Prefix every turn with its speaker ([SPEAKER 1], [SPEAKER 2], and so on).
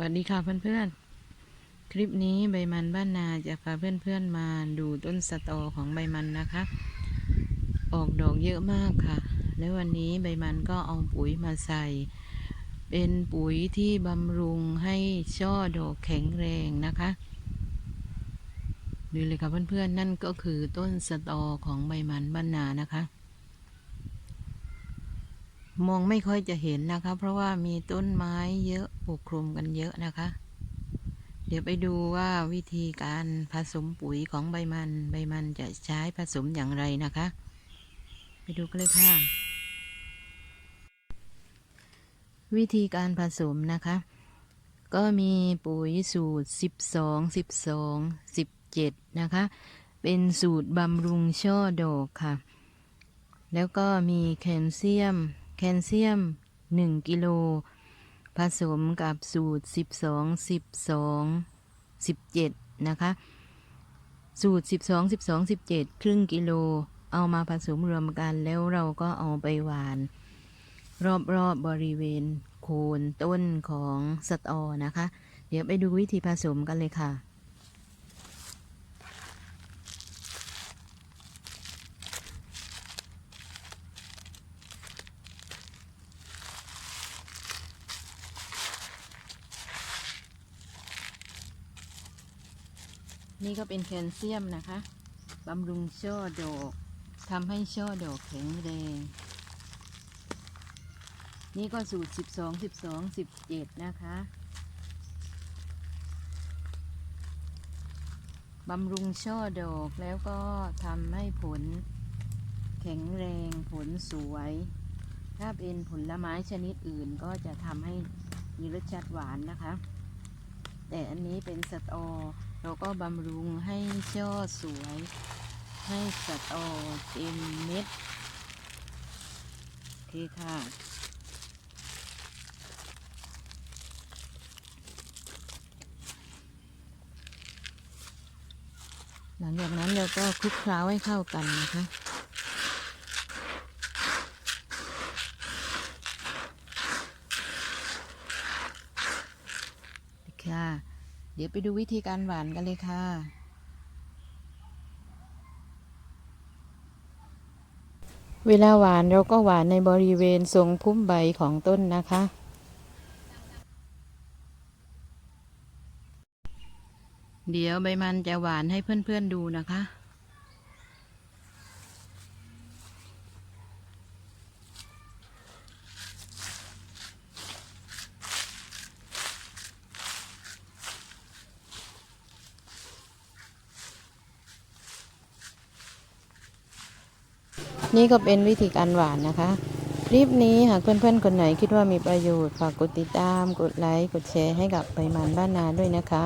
[SPEAKER 1] วัสดีค่ะเพื่อนๆ คลิปนี้ใบมันบ้านนาจะพาเพื่อนๆมาดูต้นสตอของใบมันนะคะ ออกดอกเยอะมากค่ะ แล้ววันนี้ใบมันก็เอาปุ๋ยมาใส่ เป็นปุ๋ยที่บำรุงให้ช่อดอกแข็งแรงนะคะดูเลยค่ะเพื่อนๆ นั่นก็คือต้นสตอของใบมันบ้านนานะคะ มองไม่ค่อยจะเห็นนะคะ เพราะว่ามีต้นไม้เยอะปกคลุมกันเยอะนะคะ เดี๋ยวไปดูว่าวิธีการผสมปุ๋ยของใบมัน ใบมันจะใช้ผสมอย่างไรนะคะ ไปดูกันเลยค่ะ วิธีการผสมนะคะ ก็มีปุ๋ยสูตร 12 12 17 นะคะ เป็นสูตรบำรุงช่อดอกค่ะ แล้วก็มีแคลเซียม แคลเซียม 1 กิโล ผสมกับสูตร 12 12 17 นะคะ สูตร 12 12 17 ครึ่งกิโล เอามาผสมรวมกันแล้วเราก็เอาไปหวาน รอบๆบบริเวณโคนต้นของสตอนะคะ เดี๋ยวไปดูวิธีผสมกันเลยค่ะ นี่ก็เป็นแคลเซียมนะคะบำรุงช่อดอกทำให้ช่อดอกแข็งแรง นี่ก็สูตร 12 12 17 นะคะบำรุงช่อดอกแล้วก็ทำให้ผลแข็งแรงผลสวย ถ้าเป็นผลไม้ชนิดอื่นก็จะทำให้มีรสชาติหวานนะคะ แต่อันนี้เป็นสตอ เราก็บำรุงให้ช่อสวย ให้สตอเต็มเม็ดโอเคค่ะ หลังจากนั้นเราก็คลุกเคล้าให้เข้ากันนะคะค่ะ เดี๋ยวไปดูวิธีการหวานกันเลยค่ะ เวลาหวานเราก็หวานในบริเวณทรงพุ่มใบของต้นนะคะ เดี๋ยวใบมันจะหวานให้เพื่อนๆดูนะคะ นี่ก็เป็นวิธีการหวานนะคะ คลิปนี้หากเพื่อนๆคนไหนคิดว่ามีประโยชน์ ฝากกดติดตาม กดไลค์ กดแชร์ให้กับไปมันบ้านนาด้วยนะคะ